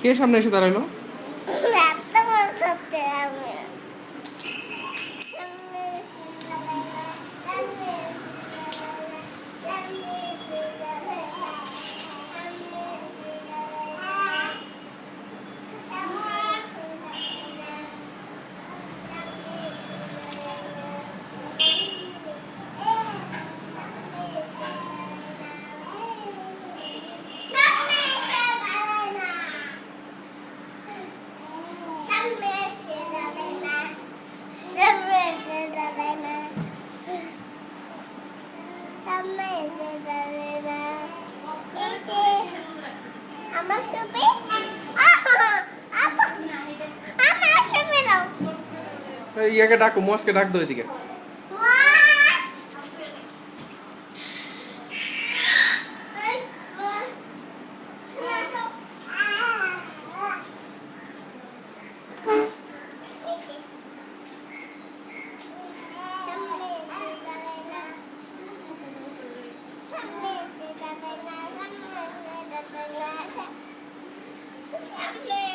কে সামনে এসে দাঁড়াল বসতে আমি আমার ইয়াকে ডাকো মসকে ডাক দো এদিকে। Yes.